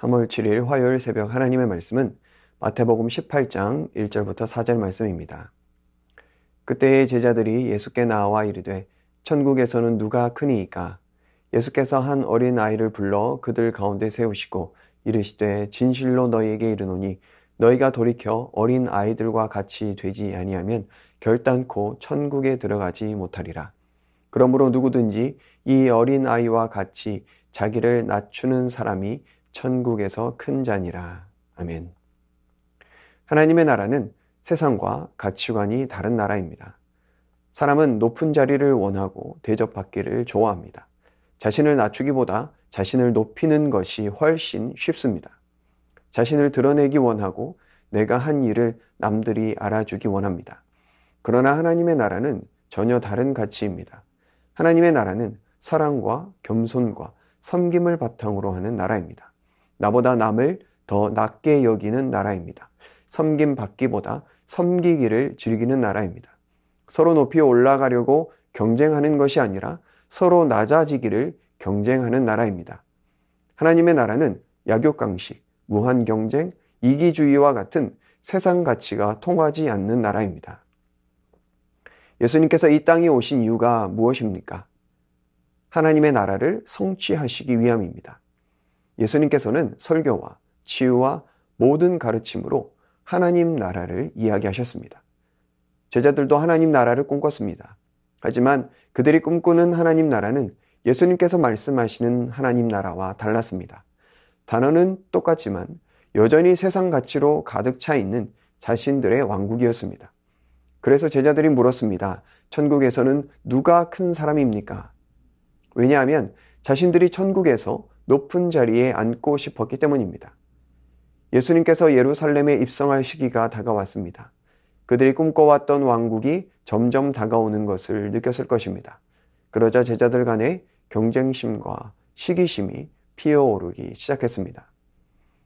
3월 7일 화요일 새벽 하나님의 말씀은 마태복음 18장 1절부터 4절 말씀입니다. 그때의 제자들이 예수께 나와 이르되 천국에서는 누가 크니이까 예수께서 한 어린 아이를 불러 그들 가운데 세우시고 이르시되 진실로 너희에게 이르노니 너희가 돌이켜 어린 아이들과 같이 되지 아니하면 결단코 천국에 들어가지 못하리라. 그러므로 누구든지 이 어린 아이와 같이 자기를 낮추는 사람이 천국에서 큰 자니라. 아멘. 하나님의 나라는 세상과 가치관이 다른 나라입니다. 사람은 높은 자리를 원하고 대접받기를 좋아합니다. 자신을 낮추기보다 자신을 높이는 것이 훨씬 쉽습니다. 자신을 드러내기 원하고 내가 한 일을 남들이 알아주기 원합니다. 그러나 하나님의 나라는 전혀 다른 가치입니다. 하나님의 나라는 사랑과 겸손과 섬김을 바탕으로 하는 나라입니다. 나보다 남을 더 낮게 여기는 나라입니다. 섬김 받기보다 섬기기를 즐기는 나라입니다. 서로 높이 올라가려고 경쟁하는 것이 아니라 서로 낮아지기를 경쟁하는 나라입니다. 하나님의 나라는 약육강식, 무한 경쟁, 이기주의와 같은 세상 가치가 통하지 않는 나라입니다. 예수님께서 이 땅에 오신 이유가 무엇입니까? 하나님의 나라를 성취하시기 위함입니다. 예수님께서는 설교와 치유와 모든 가르침으로 하나님 나라를 이야기하셨습니다. 제자들도 하나님 나라를 꿈꿨습니다. 하지만 그들이 꿈꾸는 하나님 나라는 예수님께서 말씀하시는 하나님 나라와 달랐습니다. 단어는 똑같지만 여전히 세상 가치로 가득 차 있는 자신들의 왕국이었습니다. 그래서 제자들이 물었습니다. 천국에서는 누가 큰 사람입니까? 왜냐하면 자신들이 천국에서 높은 자리에 앉고 싶었기 때문입니다. 예수님께서 예루살렘에 입성할 시기가 다가왔습니다. 그들이 꿈꿔왔던 왕국이 점점 다가오는 것을 느꼈을 것입니다. 그러자 제자들 간의 경쟁심과 시기심이 피어오르기 시작했습니다.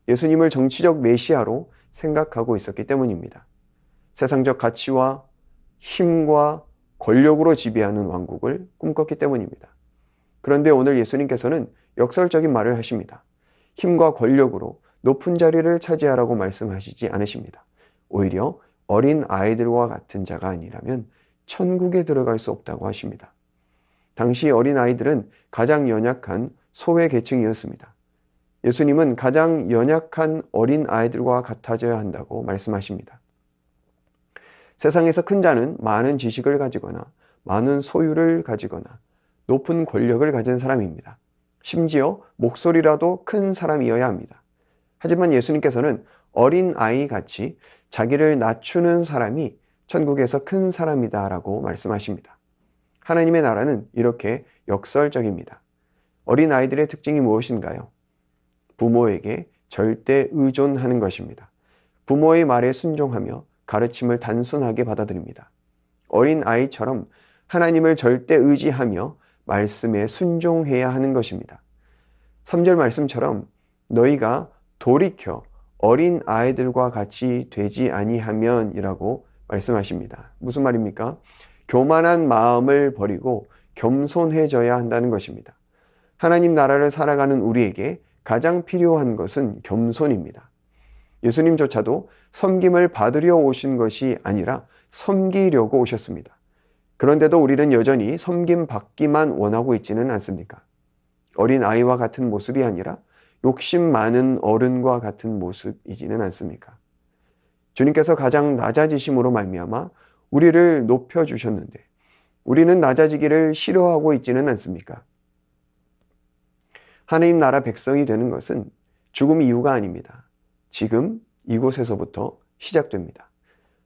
예수님을 정치적 메시아로 생각하고 있었기 때문입니다. 세상적 가치와 힘과 권력으로 지배하는 왕국을 꿈꿨기 때문입니다. 그런데 오늘 예수님께서는 역설적인 말을 하십니다. 힘과 권력으로 높은 자리를 차지하라고 말씀하시지 않으십니다. 오히려 어린 아이들과 같은 자가 아니라면 천국에 들어갈 수 없다고 하십니다. 당시 어린 아이들은 가장 연약한 소외 계층이었습니다. 예수님은 가장 연약한 어린 아이들과 같아져야 한다고 말씀하십니다. 세상에서 큰 자는 많은 지식을 가지거나 많은 소유를 가지거나 높은 권력을 가진 사람입니다. 심지어 목소리라도 큰 사람이어야 합니다. 하지만 예수님께서는 어린 아이 같이 자기를 낮추는 사람이 천국에서 큰 사람이다 라고 말씀하십니다. 하나님의 나라는 이렇게 역설적입니다. 어린 아이들의 특징이 무엇인가요? 부모에게 절대 의존하는 것입니다. 부모의 말에 순종하며 가르침을 단순하게 받아들입니다. 어린 아이처럼 하나님을 절대 의지하며 말씀에 순종해야 하는 것입니다. 3절 말씀처럼 너희가 돌이켜 어린 아이들과 같이 되지 아니하면이라고 말씀하십니다. 무슨 말입니까? 교만한 마음을 버리고 겸손해져야 한다는 것입니다. 하나님 나라를 살아가는 우리에게 가장 필요한 것은 겸손입니다. 예수님조차도 섬김을 받으려 오신 것이 아니라 섬기려고 오셨습니다. 그런데도 우리는 여전히 섬김 받기만 원하고 있지는 않습니까? 어린 아이와 같은 모습이 아니라 욕심 많은 어른과 같은 모습이지는 않습니까? 주님께서 가장 낮아지심으로 말미암아 우리를 높여 주셨는데 우리는 낮아지기를 싫어하고 있지는 않습니까? 하나님 나라 백성이 되는 것은 죽음 이유가 아닙니다. 지금 이곳에서부터 시작됩니다.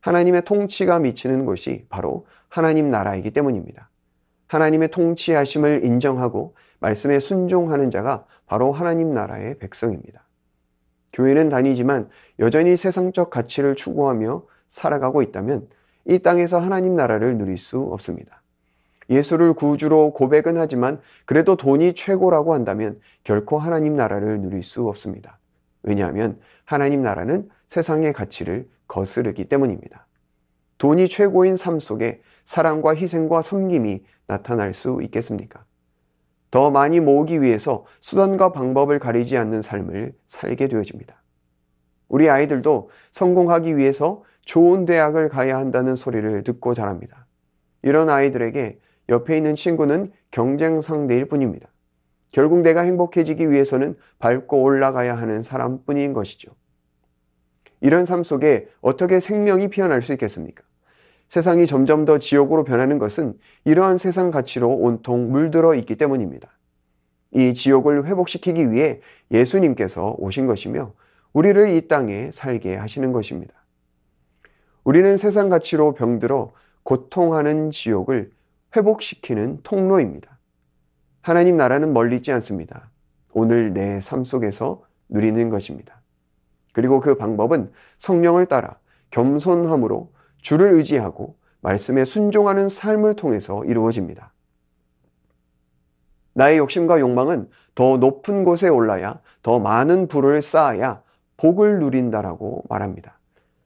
하나님의 통치가 미치는 곳이 바로 하나님 나라이기 때문입니다. 하나님의 통치하심을 인정하고 말씀에 순종하는 자가 바로 하나님 나라의 백성입니다. 교회는 다니지만 여전히 세상적 가치를 추구하며 살아가고 있다면 이 땅에서 하나님 나라를 누릴 수 없습니다. 예수를 구주로 고백은 하지만 그래도 돈이 최고라고 한다면 결코 하나님 나라를 누릴 수 없습니다. 왜냐하면 하나님 나라는 세상의 가치를 거스르기 때문입니다. 돈이 최고인 삶 속에 사랑과 희생과 섬김이 나타날 수 있겠습니까? 더 많이 모으기 위해서 수단과 방법을 가리지 않는 삶을 살게 되어집니다. 우리 아이들도 성공하기 위해서 좋은 대학을 가야 한다는 소리를 듣고 자랍니다. 이런 아이들에게 옆에 있는 친구는 경쟁 상대일 뿐입니다. 결국 내가 행복해지기 위해서는 밟고 올라가야 하는 사람뿐인 것이죠. 이런 삶 속에 어떻게 생명이 피어날 수 있겠습니까? 세상이 점점 더 지옥으로 변하는 것은 이러한 세상 가치로 온통 물들어 있기 때문입니다. 이 지옥을 회복시키기 위해 예수님께서 오신 것이며 우리를 이 땅에 살게 하시는 것입니다. 우리는 세상 가치로 병들어 고통하는 지옥을 회복시키는 통로입니다. 하나님 나라는 멀리 있지 않습니다. 오늘 내 삶 속에서 누리는 것입니다. 그리고 그 방법은 성령을 따라 겸손함으로 주를 의지하고 말씀에 순종하는 삶을 통해서 이루어집니다. 나의 욕심과 욕망은 더 높은 곳에 올라야 더 많은 부를 쌓아야 복을 누린다라고 말합니다.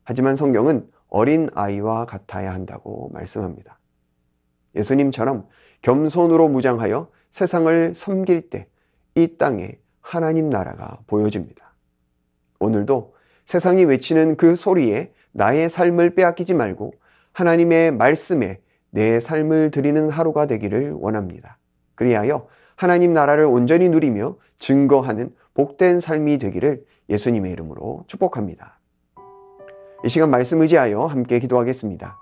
하지만 성경은 어린 아이와 같아야 한다고 말씀합니다. 예수님처럼 겸손으로 무장하여 세상을 섬길 때 이 땅에 하나님 나라가 보여집니다. 오늘도 세상이 외치는 그 소리에 나의 삶을 빼앗기지 말고 하나님의 말씀에 내 삶을 드리는 하루가 되기를 원합니다. 그리하여 하나님 나라를 온전히 누리며 증거하는 복된 삶이 되기를 예수님의 이름으로 축복합니다. 이 시간 말씀 의지하여 함께 기도하겠습니다.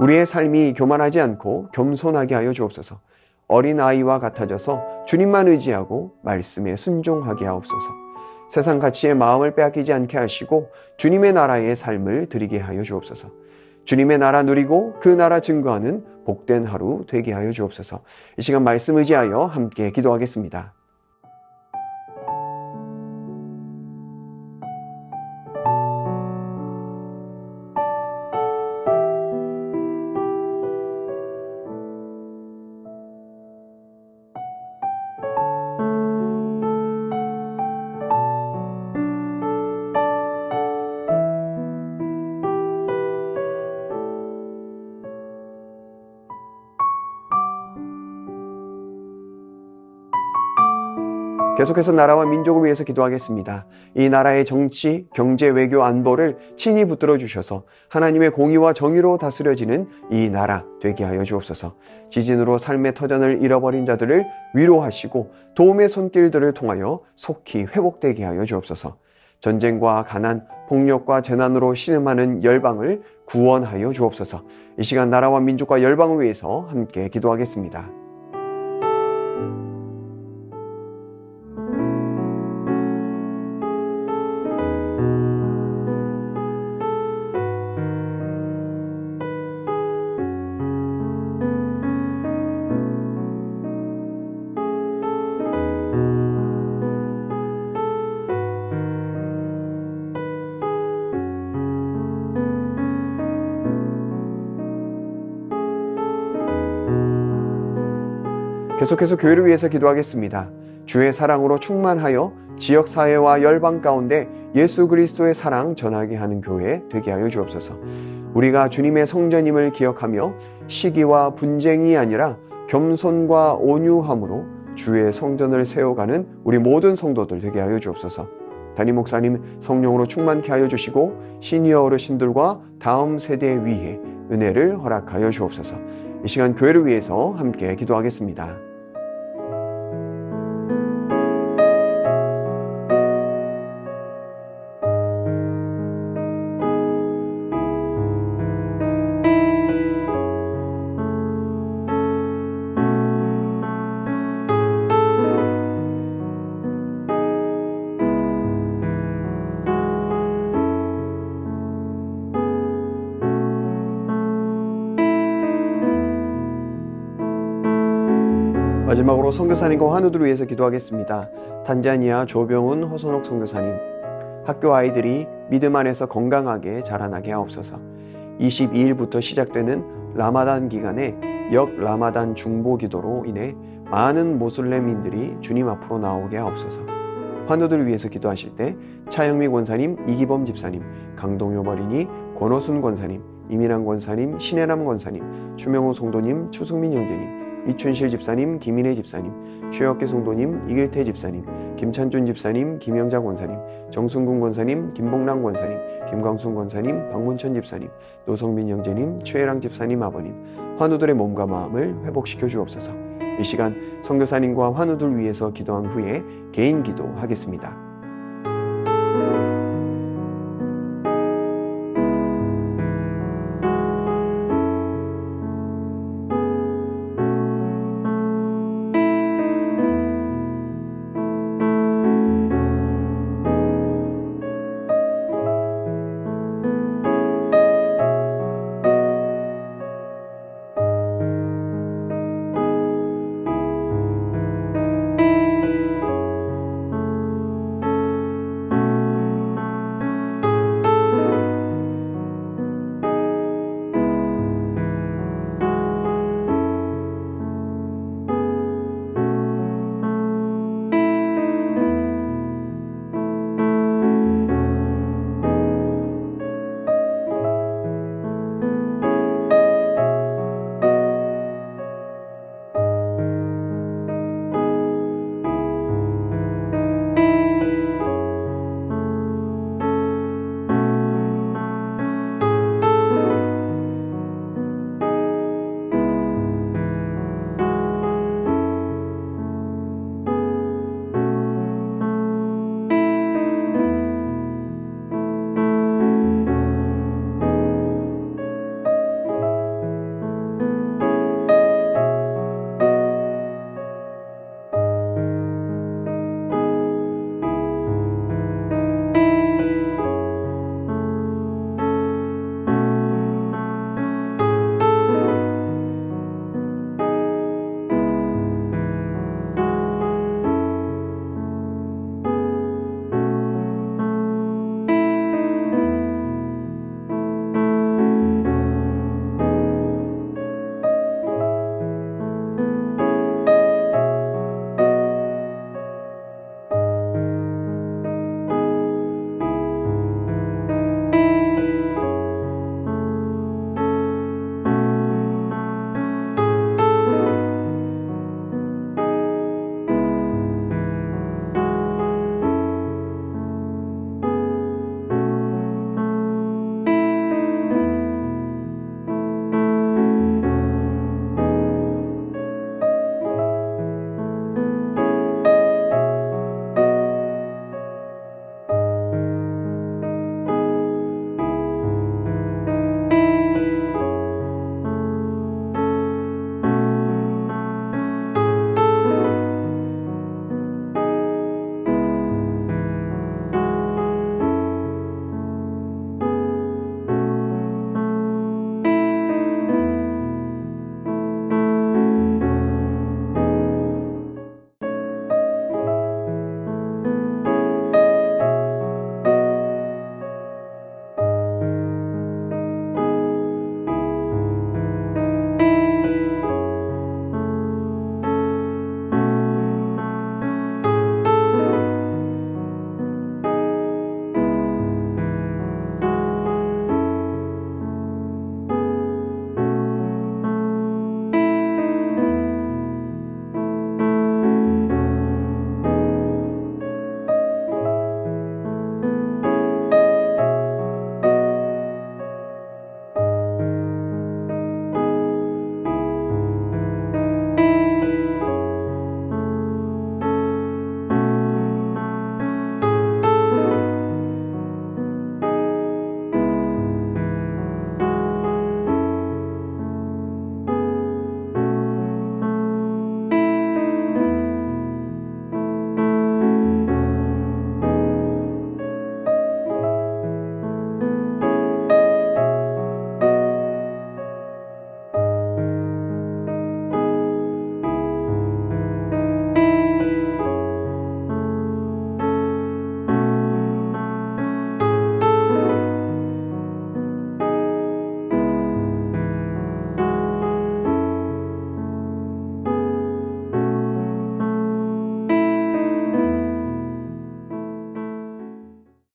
우리의 삶이 교만하지 않고 겸손하게 하여 주옵소서. 어린 아이와 같아져서 주님만 의지하고 말씀에 순종하게 하옵소서. 세상 가치의 마음을 빼앗기지 않게 하시고 주님의 나라의 삶을 드리게 하여 주옵소서. 주님의 나라 누리고 그 나라 증거하는 복된 하루 되게 하여 주옵소서. 이 시간 말씀 의지하여 함께 기도하겠습니다. 계속해서 나라와 민족을 위해서 기도하겠습니다. 이 나라의 정치, 경제, 외교, 안보를 친히 붙들어 주셔서 하나님의 공의와 정의로 다스려지는 이 나라 되게 하여 주옵소서. 지진으로 삶의 터전을 잃어버린 자들을 위로하시고 도움의 손길들을 통하여 속히 회복되게 하여 주옵소서. 전쟁과 가난, 폭력과 재난으로 신음하는 열방을 구원하여 주옵소서. 이 시간 나라와 민족과 열방을 위해서 함께 기도하겠습니다. 계속해서 교회를 위해서 기도하겠습니다. 주의 사랑으로 충만하여 지역 사회와 열방 가운데 예수 그리스도의 사랑 전하게 하는 교회 되게 하여 주옵소서. 우리가 주님의 성전임을 기억하며 시기와 분쟁이 아니라 겸손과 온유함으로 주의 성전을 세워가는 우리 모든 성도들 되게 하여 주옵소서. 담임 목사님 성령으로 충만케 하여 주시고 시니어 어르신들과 다음 세대 위에 은혜를 허락하여 주옵소서. 이 시간 교회를 위해서 함께 기도하겠습니다. 마지막으로 선교사님과 환우들을 위해서 기도하겠습니다. 단자니아 조병훈 허선옥 선교사님 학교 아이들이 믿음 안에서 건강하게 자라나게 하옵소서 22일부터 시작되는 라마단 기간에 역 라마단 중보 기도로 인해 많은 모슬렘인들이 주님 앞으로 나오게 하옵소서 환우들을 위해서 기도하실 때 차영미 권사님, 이기범 집사님, 강동효 머리니, 권호순 권사님, 이민환 권사님, 신혜남 권사님, 추명호 송도님, 추승민 형제님, 이춘실 집사님, 김인혜 집사님, 최혁기 성도님, 이길태 집사님, 김찬준 집사님, 김영자 권사님, 정순근 권사님, 김봉랑 권사님, 김광순 권사님, 박문천 집사님, 노성민 형제님, 최혜랑 집사님 아버님, 환우들의 몸과 마음을 회복시켜 주옵소서. 이 시간 선교사님과 환우들 위해서 기도한 후에 개인 기도하겠습니다.